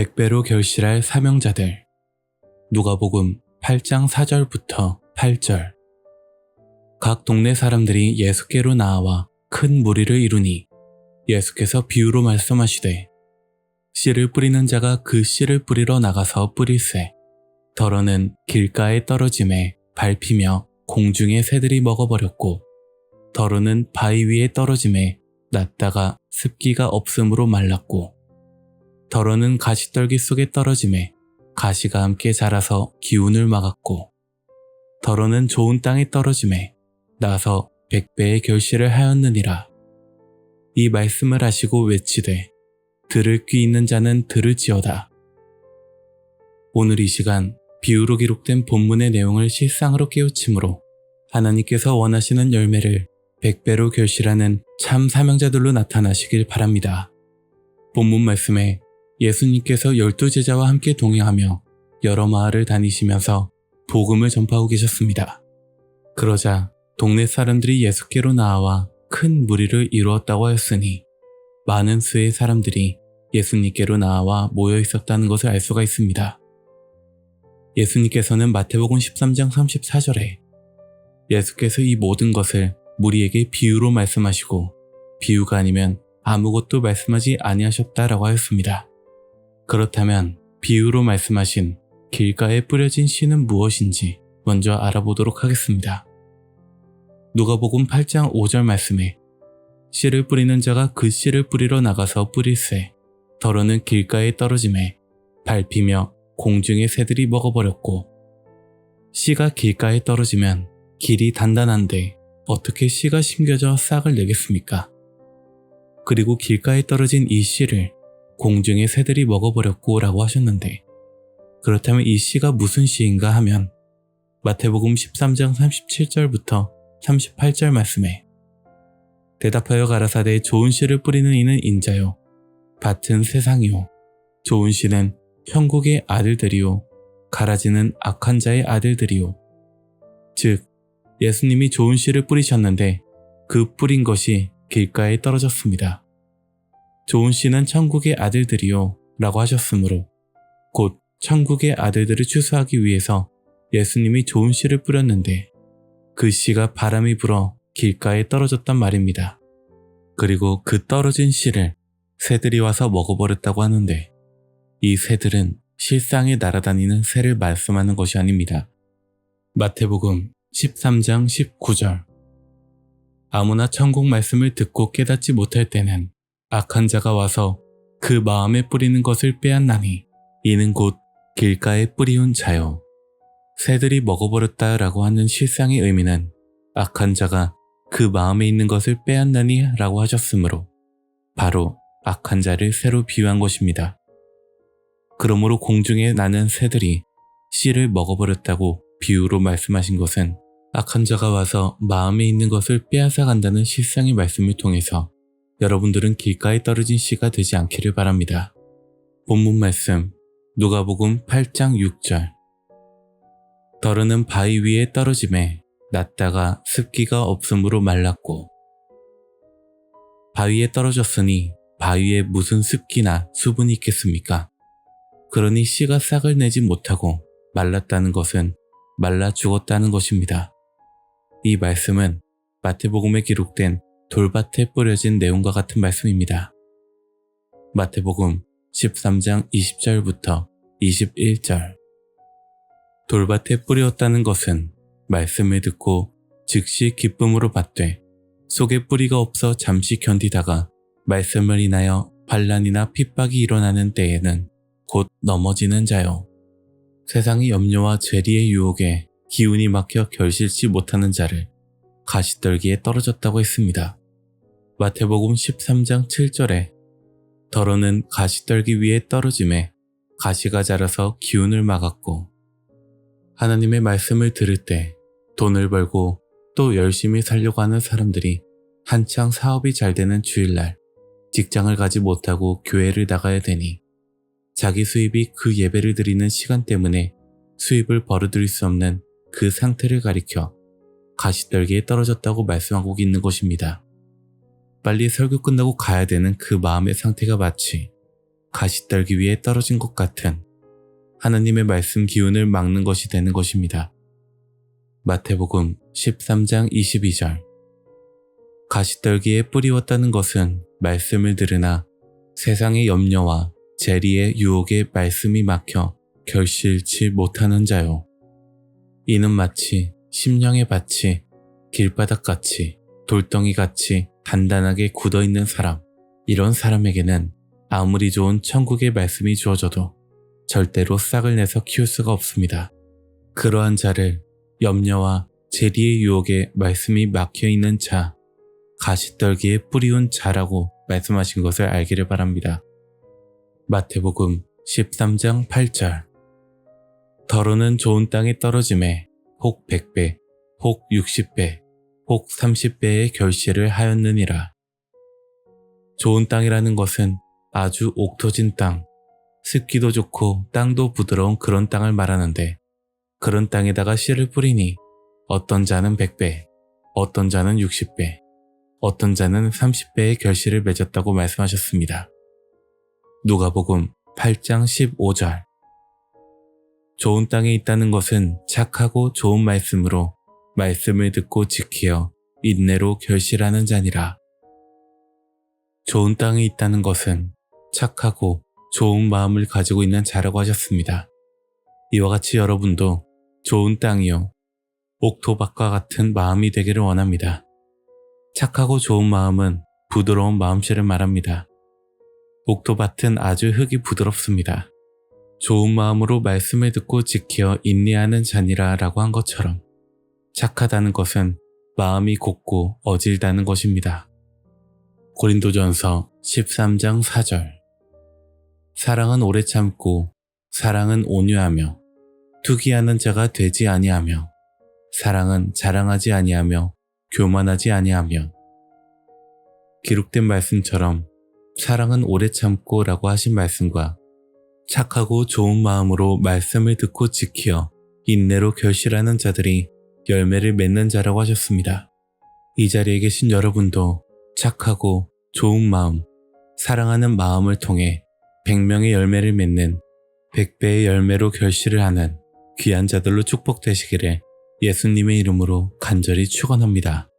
백배로 결실할 사명자들. 누가복음 8장 4절부터 8절. 각 동네 사람들이 예수께로 나와 큰 무리를 이루니 예수께서 비유로 말씀하시되 씨를 뿌리는 자가 그 씨를 뿌리러 나가서 뿌릴새 덜어는 길가에 떨어짐에 밟히며 공중의 새들이 먹어버렸고 덜어는 바위 위에 떨어짐에 낫다가 습기가 없음으로 말랐고 덜어는 가시떨기 속에 떨어짐에 가시가 함께 자라서 기운을 막았고 덜어는 좋은 땅에 떨어짐에 나서 백배의 결실을 하였느니라. 이 말씀을 하시고 외치되 들을 귀 있는 자는 들을지어다. 오늘 이 시간 비유로 기록된 본문의 내용을 실상으로 깨우침으로 하나님께서 원하시는 열매를 백배로 결실하는 참 사명자들로 나타나시길 바랍니다. 본문 말씀에 예수님께서 열두 제자와 함께 동행하며 여러 마을을 다니시면서 복음을 전파하고 계셨습니다. 그러자 동네 사람들이 예수께로 나와 큰 무리를 이루었다고 하였으니 많은 수의 사람들이 예수님께로 나와 모여 있었다는 것을 알 수가 있습니다. 예수님께서는 마태복음 13장 34절에 예수께서 이 모든 것을 무리에게 비유로 말씀하시고 비유가 아니면 아무것도 말씀하지 아니하셨다라고 하였습니다. 그렇다면 비유로 말씀하신 길가에 뿌려진 씨는 무엇인지 먼저 알아보도록 하겠습니다. 누가복음 8장 5절 말씀에 씨를 뿌리는 자가 그 씨를 뿌리러 나가서 뿌릴새 덜어는 길가에 떨어짐에 밟히며 공중의 새들이 먹어버렸고 씨가 길가에 떨어지면 길이 단단한데 어떻게 씨가 심겨져 싹을 내겠습니까? 그리고 길가에 떨어진 이 씨를 공중의 새들이 먹어버렸고 라고 하셨는데 그렇다면 이 씨가 무슨 씨인가 하면 마태복음 13장 37절부터 38절 말씀에 대답하여 가라사대 좋은 씨를 뿌리는 이는 인자요 밭은 세상이요 좋은 씨는 형국의 아들들이요 가라지는 악한 자의 아들들이요 즉 예수님이 좋은 씨를 뿌리셨는데 그 뿌린 것이 길가에 떨어졌습니다. 좋은 씨는 천국의 아들들이요 라고 하셨으므로 곧 천국의 아들들을 추수하기 위해서 예수님이 좋은 씨를 뿌렸는데 그 씨가 바람이 불어 길가에 떨어졌단 말입니다. 그리고 그 떨어진 씨를 새들이 와서 먹어버렸다고 하는데 이 새들은 실상에 날아다니는 새를 말씀하는 것이 아닙니다. 마태복음 13장 19절 아무나 천국 말씀을 듣고 깨닫지 못할 때는 악한 자가 와서 그 마음에 뿌리는 것을 빼앗나니 이는 곧 길가에 뿌리운 자요. 새들이 먹어버렸다 라고 하는 실상의 의미는 악한 자가 그 마음에 있는 것을 빼앗나니 라고 하셨으므로 바로 악한 자를 새로 비유한 것입니다. 그러므로 공중에 나는 새들이 씨를 먹어버렸다고 비유로 말씀하신 것은 악한 자가 와서 마음에 있는 것을 빼앗아 간다는 실상의 말씀을 통해서 여러분들은 길가에 떨어진 씨가 되지 않기를 바랍니다. 본문 말씀 누가복음 8장 6절 더르는 바위 위에 떨어짐에 낫다가 습기가 없음으로 말랐고 바위에 떨어졌으니 바위에 무슨 습기나 수분이 있겠습니까? 그러니 씨가 싹을 내지 못하고 말랐다는 것은 말라 죽었다는 것입니다. 이 말씀은 마태복음에 기록된 돌밭에 뿌려진 내용과 같은 말씀입니다. 마태복음 13장 20절부터 21절 돌밭에 뿌렸다는 것은 말씀을 듣고 즉시 기쁨으로 받되 속에 뿌리가 없어 잠시 견디다가 말씀을 인하여 반란이나 핍박이 일어나는 때에는 곧 넘어지는 자요. 세상의 염려와 죄리의 유혹에 기운이 막혀 결실치 못하는 자를 가시떨기에 떨어졌다고 했습니다. 마태복음 13장 7절에 더러는 가시 떨기 위에 떨어짐에 가시가 자라서 기운을 막았고 하나님의 말씀을 들을 때 돈을 벌고 또 열심히 살려고 하는 사람들이 한창 사업이 잘 되는 주일날 직장을 가지 못하고 교회를 나가야 되니 자기 수입이 그 예배를 드리는 시간 때문에 수입을 벌어들일 수 없는 그 상태를 가리켜 가시떨기에 떨어졌다고 말씀하고 있는 것입니다. 빨리 설교 끝나고 가야 되는 그 마음의 상태가 마치 가시떨기 위에 떨어진 것 같은 하나님의 말씀 기운을 막는 것이 되는 것입니다. 마태복음 13장 22절 가시떨기에 뿌리웠다는 것은 말씀을 들으나 세상의 염려와 재리의 유혹에 말씀이 막혀 결실치 못하는 자요. 이는 마치 심령의 밭이 길바닥같이 돌덩이같이 단단하게 굳어있는 사람. 이런 사람에게는 아무리 좋은 천국의 말씀이 주어져도 절대로 싹을 내서 키울 수가 없습니다. 그러한 자를 염려와 재리의 유혹에 말씀이 막혀 있는 자, 가시떨기에 뿌리운 자라고 말씀하신 것을 알기를 바랍니다. 마태복음 13장 8절 더러는 좋은 땅에 떨어짐에 혹 100배, 혹 60배, 혹 30배의 결실을 하였느니라. 좋은 땅이라는 것은 아주 옥토진 땅, 습기도 좋고 땅도 부드러운 그런 땅을 말하는데 그런 땅에다가 씨를 뿌리니 어떤 자는 100배, 어떤 자는 60배, 어떤 자는 30배의 결실을 맺었다고 말씀하셨습니다. 누가복음 8장 15절 좋은 땅에 있다는 것은 착하고 좋은 말씀으로 말씀을 듣고 지키어 인내로 결실하는 자니라. 좋은 땅에 있다는 것은 착하고 좋은 마음을 가지고 있는 자라고 하셨습니다. 이와 같이 여러분도 좋은 땅이요. 옥토밭과 같은 마음이 되기를 원합니다. 착하고 좋은 마음은 부드러운 마음씨를 말합니다. 옥토밭은 아주 흙이 부드럽습니다. 좋은 마음으로 말씀을 듣고 지켜 인내하는 자니라 라고 한 것처럼 착하다는 것은 마음이 곱고 어질다는 것입니다. 고린도전서 13장 4절 사랑은 오래 참고 사랑은 온유하며 투기하는 자가 되지 아니하며 사랑은 자랑하지 아니하며 교만하지 아니하며 기록된 말씀처럼 사랑은 오래 참고 라고 하신 말씀과 착하고 좋은 마음으로 말씀을 듣고 지키어 인내로 결실하는 자들이 열매를 맺는 자라고 하셨습니다. 이 자리에 계신 여러분도 착하고 좋은 마음, 사랑하는 마음을 통해 100명의 열매를 맺는 100배의 열매로 결실을 하는 귀한 자들로 축복되시기를 예수님의 이름으로 간절히 축원합니다.